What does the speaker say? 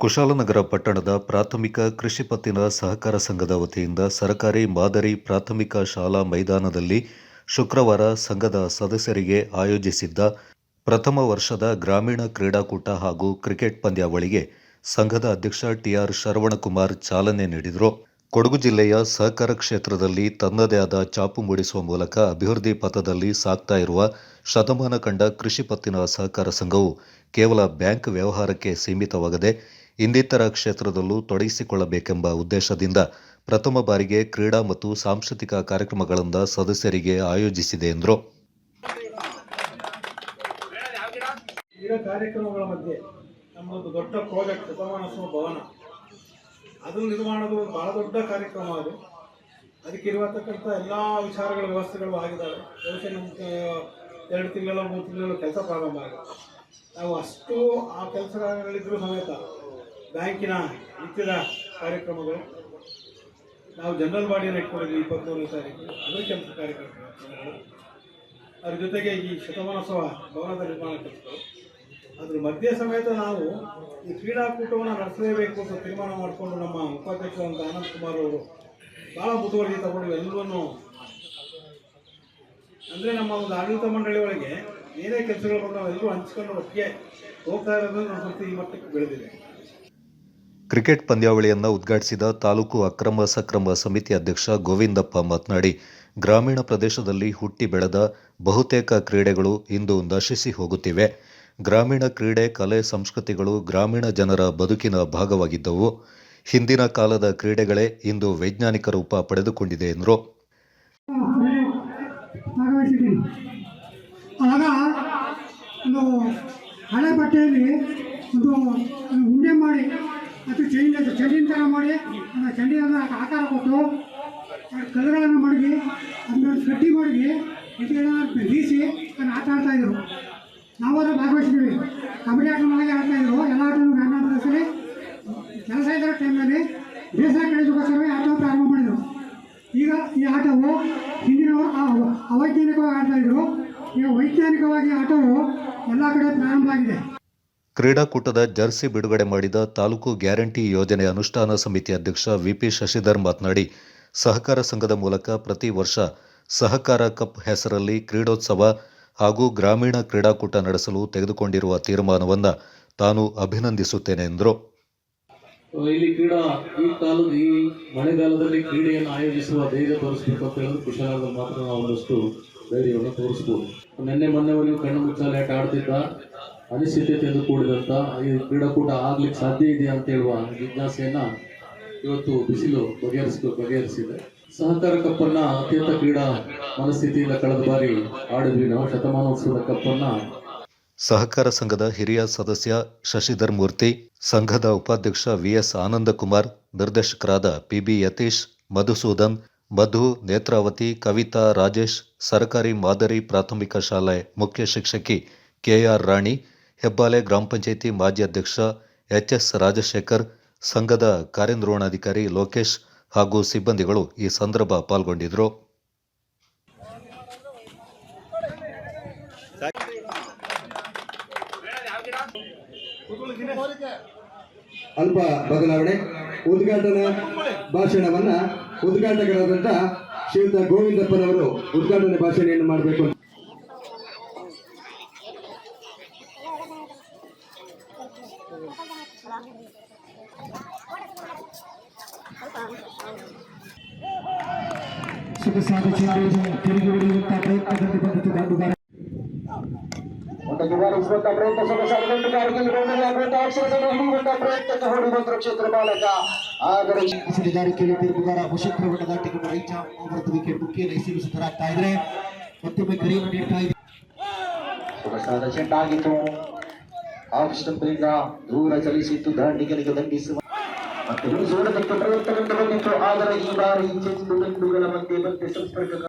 ಕುಶಾಲನಗರ ಪಟ್ಟಣದ ಪ್ರಾಥಮಿಕ ಕೃಷಿ ಪತ್ತಿನ ಸಹಕಾರ ಸಂಘದ ವತಿಯಿಂದ ಸರಕಾರಿ ಮಾದರಿ ಪ್ರಾಥಮಿಕ ಶಾಲಾ ಮೈದಾನದಲ್ಲಿ ಶುಕ್ರವಾರ ಸಂಘದ ಸದಸ್ಯರಿಗೆ ಆಯೋಜಿಸಿದ್ದ ಪ್ರಥಮ ವರ್ಷದ ಗ್ರಾಮೀಣ ಕ್ರೀಡಾಕೂಟ ಹಾಗೂ ಕ್ರಿಕೆಟ್ ಪಂದ್ಯಾವಳಿಗೆ ಸಂಘದ ಅಧ್ಯಕ್ಷ ಟಿಆರ್ ಶರವಣಕುಮಾರ್ ಚಾಲನೆ ನೀಡಿದರು. ಕೊಡಗು ಜಿಲ್ಲೆಯ ಸಹಕಾರ ಕ್ಷೇತ್ರದಲ್ಲಿ ತನ್ನದೇ ಆದ ಚಾಪು ಮೂಡಿಸುವ ಮೂಲಕ ಅಭಿವೃದ್ಧಿ ಪಥದಲ್ಲಿ ಸಾಗ್ತಾ ಇರುವ ಶತಮಾನ ಕಂಡ ಕೃಷಿ ಪತ್ತಿನ ಸಹಕಾರ ಸಂಘವು ಕೇವಲ ಬ್ಯಾಂಕ್ ವ್ಯವಹಾರಕ್ಕೆ ಸೀಮಿತವಾಗದೆ ಇನ್ನಿತರ ಕ್ಷೇತ್ರದಲ್ಲೂ ತೊಡಗಿಸಿಕೊಳ್ಳಬೇಕೆಂಬ ಉದ್ದೇಶದಿಂದ ಪ್ರಥಮ ಬಾರಿಗೆ ಕ್ರೀಡಾ ಮತ್ತು ಸಾಂಸ್ಕೃತಿಕ ಕಾರ್ಯಕ್ರಮಗಳಿಂದ ಸದಸ್ಯರಿಗೆ ಆಯೋಜಿಸಿದೆ ಎಂದರು. ಅದನ್ನು ಕಾರ್ಯಕ್ರಮಗಳ ಮಧ್ಯೆ ದೊಡ್ಡ ಪ್ರಾಜೆಕ್ಟ್ ಭವನ. ಅದು ನಿರ್ಮಾಣದ ಒಂದು ಬಹಳ ದೊಡ್ಡ ಕಾರ್ಯಕ್ರಮ ಅದು. ಅದಕ್ಕೆ ಇರುವತಕ್ಕಂಥ ಎಲ್ಲ ವಿಚಾರಗಳ ವ್ಯವಸ್ಥೆಗಳು ಆಗಿದ್ದಾವೆ. ಬಹುಶಃ ನಮ್ಗೆ ಎರಡು ತಿಂಗಳ, ಮೂರು ತಿಂಗಳ ಕೆಲಸ ಪ್ರಾರಂಭ ಆಗುತ್ತೆ. ನಾವು ಅಷ್ಟು ಆ ಕೆಲಸಗಳಿದ್ರೂ ಸಮೇತ ಬ್ಯಾಂಕಿನ ನಿತ್ಯದ ಕಾರ್ಯಕ್ರಮಗಳು. ನಾವು ಜನರಲ್ ಬಾಡಿಯನ್ನು ಇಟ್ಕೊಂಡಿದ್ವಿ ಇಪ್ಪತ್ತ್ಮೂರನೇ ತಾರೀಕು. ಅದರ ಕಾರ್ಯಕ್ರಮಗಳು. ಅದ್ರ ಜೊತೆಗೆ ಈ ಶತಮಾನೋತ್ಸವ ಭವನದ ನಿರ್ಮಾಣ ಕೆಲಸಗಳು. ಅದ್ರ ಮಧ್ಯೆ ಸಮೇತ ನಾವು ಈ ಕ್ರೀಡಾಕೂಟವನ್ನು ನಡೆಸಲೇಬೇಕು ಅಂತ ತೀರ್ಮಾನ ಮಾಡಿಕೊಂಡು ನಮ್ಮ ಉಪಾಧ್ಯಕ್ಷರಾದಂಥ ಆನಂದ್ ಕುಮಾರ್ ಅವರು ಭಾಳ ಮುತುವರ್ಜಿ ತಗೊಂಡು ಎಲ್ಲವನ್ನೂ ಅಂದರೆ ನಮ್ಮ ಒಂದು ಆಡಳಿತ ಮಂಡಳಿ ಒಳಗೆ ಏನೇ ಕೆಲಸಗಳು ಬಂದು ನಾವೆಲ್ಲರೂ ಹಂಚ್ಕೊಂಡು ಒಟ್ಟಿಗೆ ಹೋಗ್ತಾ ಇರೋದನ್ನು ನಮ್ಮ ಸಂಸ್ಥೆ ಈ ಮಟ್ಟಕ್ಕೆ ಬೆಳೆದಿದೆ ಕ್ರಿಕೆಟ್ ಪಂದ್ಯಾವಳಿಯನ್ನು ಉದ್ಘಾಟಿಸಿದ ತಾಲೂಕು ಅಕ್ರಮ ಸಕ್ರಮ ಸಮಿತಿ ಅಧ್ಯಕ್ಷ ಗೋವಿಂದಪ್ಪ ಮಾತನಾಡಿ, ಗ್ರಾಮೀಣ ಪ್ರದೇಶದಲ್ಲಿ ಹುಟ್ಟಿ ಬೆಳೆದ ಬಹುತೇಕ ಕ್ರೀಡೆಗಳು ಇಂದು ನಶಿಸಿ ಹೋಗುತ್ತಿವೆ. ಗ್ರಾಮೀಣ ಕ್ರೀಡೆ, ಕಲೆ, ಸಂಸ್ಕೃತಿಗಳು ಗ್ರಾಮೀಣ ಜನರ ಬದುಕಿನ ಭಾಗವಾಗಿದ್ದವು. ಹಿಂದಿನ ಕಾಲದ ಕ್ರೀಡೆಗಳೇ ಇಂದು ವೈಜ್ಞಾನಿಕ ರೂಪ ಪಡೆದುಕೊಂಡಿದೆ, ಎಂದರು. ಹಳೆ ಬಟ್ಟೆಯಲ್ಲಿ ಒಂದು ಉಂಡೆ ಮಾಡಿ ಚಂಡಿನ ಥರ ಮಾಡಿ ಅದು ಚಂಡಿನ ಆಕಾರ ಕೊಟ್ಟು ಕಲ್ಲುಗಳನ್ನು ಮಡಗಿ, ಅದನ್ನ ಕಟ್ಟಿ ಮಡಗಿ ಇಟ್ಟು ಬೀಸಿ, ಅದನ್ನು ಆಟ ಆಡ್ತಾ ಇದ್ರು. ನಾವಾದ್ರೂ ಭಾಗವಹಿಸಿದ್ದೀವಿ. ಕಬಡ್ಡಿ ಆಟ ಮಾಡಿ ಆಡ್ತಾ ಇದ್ರು. ಎಲ್ಲ ಆಟನೂ ಪ್ರದೇಶದಲ್ಲಿ ಕೆಲಸ ಇದ್ದ ಟೈಮಲ್ಲಿ ಬೇಸಾಯ ಕಳೆದಕ್ಕೋಸ್ಕರವೇ ಆಟ ಪ್ರಾರಂಭ ಮಾಡಿದರು. ಈಗ ಈ ಆಟವು ಹಿಂದಿನವರು ಅವ- ಅವೈಜ್ಞಾನಿಕವಾಗಿ ಆಡ್ತಾಯಿದ್ರು ಈಗ ವೈಜ್ಞಾನಿಕವಾಗಿ ಆಟವು ಎಲ್ಲ ಕಡೆ ಪ್ರಾರಂಭ ಆಗಿದೆ. ಕ್ರೀಡಾಕೂಟದ ಜರ್ಸಿ ಬಿಡುಗಡೆ ಮಾಡಿದ ತಾಲೂಕು ಗ್ಯಾರಂಟಿ ಯೋಜನೆ ಅನುಷ್ಠಾನ ಸಮಿತಿ ಅಧ್ಯಕ್ಷ ವಿಪಿ ಶಶಿಧರ್ ಮಾತನಾಡಿ, ಸಹಕಾರ ಸಂಘದ ಮೂಲಕ ಪ್ರತಿ ವರ್ಷ ಸಹಕಾರ ಕಪ್ ಹೆಸರಲ್ಲಿ ಕ್ರೀಡೋತ್ಸವ ಹಾಗೂ ಗ್ರಾಮೀಣ ಕ್ರೀಡಾಕೂಟ ನಡೆಸಲು ತೆಗೆದುಕೊಂಡಿರುವ ತೀರ್ಮಾನವನ್ನು ತಾನು ಅಭಿನಂದಿಸುತ್ತೇನೆ ಎಂದರು. ಇಲ್ಲಿ ಕ್ರೀಡಾ, ಈ ಕಾಲದ, ಈ ಮಳೆಗಾಲದಲ್ಲಿ ಕ್ರೀಡೆಯನ್ನು ಆಯೋಜಿಸುವ ಧೈರ್ಯ ತೋರಿಸಬೇಕು ಅಂತ ಹೇಳಿದ್ರೆ ಕುಶಾಲದಲ್ಲಿ ಮಾತ್ರ ನಾವು ಒಂದಷ್ಟು ಧೈರ್ಯವನ್ನು ತೋರಿಸ್ಬೋದು. ನಿನ್ನೆ ಮೊನ್ನೆವರೆಗೂ ಕಣ್ಣು ಮುಚ್ಚಾಲೆ ಆಟ ಆಡ್ತಿದ್ದ ಅನಿಶ್ಚಿತತೆಯಿಂದ ಕೂಡಿದಂತ ಈ ಕ್ರೀಡಾಕೂಟ ಆಗ್ಲಿಕ್ಕೆ ಸಾಧ್ಯ ಇದೆಯಾ ಅಂತ ಹೇಳುವ ಜಿಜ್ಞಾಸೆಯನ್ನ ಇವತ್ತು ಬಿಸಿಲು ಬಗೆಹರಿಸ್ ಬಗೆಹರಿಸಿದೆ. ಸಹಕಾರ ಕಪ್ಪನ್ನ ಅತ್ಯಂತ ಕ್ರೀಡಾ ಮನಸ್ಥಿತಿಯಿಂದ ಕಳೆದ ಬಾರಿ ಆಡಿದ್ವಿ ನಾವು, ಶತಮಾನೋತ್ಸವದ ಕಪ್ಪನ್ನ. ಸಹಕಾರ ಸಂಘದ ಹಿರಿಯ ಸದಸ್ಯ ಶಶಿಧರ್ ಮೂರ್ತಿ, ಸಂಘದ ಉಪಾಧ್ಯಕ್ಷ ವಿಎಸ್ ಆನಂದಕುಮಾರ್, ನಿರ್ದೇಶಕರಾದ ಪಿಬಿ ಯತೀಶ್ ಮಧುಸೂದನ್ ಮಧು ನೇತ್ರಾವತಿ, ಕವಿತಾ ರಾಜೇಶ್, ಸರ್ಕಾರಿ ಮಾದರಿ ಪ್ರಾಥಮಿಕ ಶಾಲೆ ಮುಖ್ಯ ಶಿಕ್ಷಕಿ ಕೆಆರ್ ರಾಣಿ ಹೆಬ್ಬಾಲೆ ಗ್ರಾಮ ಪಂಚಾಯಿತಿ ಮಾಜಿ ಅಧ್ಯಕ್ಷ ಎಚ್ ಎಸ್ ರಾಜಶೇಖರ್, ಸಂಘದ ಕಾರ್ಯನಿರ್ವಹಣಾಧಿಕಾರಿ ಲೋಕೇಶ್ ಹಾಗೂ ಸಿಬ್ಬಂದಿಗಳು ಈ ಸಂದರ್ಭ ಪಾಲ್ಗೊಂಡಿದ್ದರು. ಅಲ್ಪ ಬದಲಾವಣೆ, ಉದ್ಘಾಟನಾ ಭಾಷಣವನ್ನ ಉದ್ಘಾಟಕರಾದಂತ ಶ್ರೀಯುತ ಗೋವಿಂದಪ್ಪನವರು ಉದ್ಘಾಟನೆ ಭಾಷಣೆಯನ್ನು ಮಾಡಬೇಕು ಅಂತ ಸೊಗಸಾದ ಚೆಂಡು ತಿರುಗಿ ಹೊಡೆಯುವಂತಹ ಪ್ರಯತ್ನದಲ್ಲಿ ಬಂದಿತು ಗಾಂಡುಗಾರ ಒಂದು ನಿವಾರಿಸುವಂತ ಪ್ರಯತ್ನ ಸೊಗಸಾದ ಗಂಟುಗಾರಿಕೆ ನಿರ್ವಹಣೆಯಾಗುವಂತಹ ಅಕ್ಷರದಲ್ಲಿ ಹಿಡಿಯುವಂತಹ ಪ್ರಯತ್ನಕ್ಕೆ ಹೊರಡುವಂತ ಕ್ಷೇತ್ರ ಬಾಲಕ ಆದರೆ ಈ ಸಿಡಿಗಾರಿಕೆಯಲ್ಲಿ ತಿರುಗುಗಾರ ಮುಷಕ್ರವನ್ನು ದಾಟಿಕೊಂಡು ರೈತ ಭಾರತ ವಿಕೆಟ್ ಮುಖ್ಯ ನೈಸಿರು ಸುತ್ತರಾಗ್ತಾ ಇದ್ರೆ ಮತ್ತೊಮ್ಮೆ ಕರೆಯನ್ನು ನೀಡ್ತಾ ಇದೆ ಸೊಗಸಾದ ಚೆಂಡಾಗಿತ್ತು ಆಫ್ ಸ್ಟಂಪ್ನಿಂದ ದೂರ ಚಲಿಸಿತ್ತು ದಾಂಡಿಗರಿಗೆ ದಂಡಿಸುವ ಮತ್ತೆ ಉಳಿಸುವುದಕ್ಕೆ ಪ್ರಯತ್ನದಿಂದ ಬಂದಿತ್ತು. ಆದರೆ ಈ ಬಾರಿ ಚೆಂಡು ಗಂಡುಗಳ ಮಧ್ಯೆ ಮತ್ತೆ ಸಂಪರ್ಕ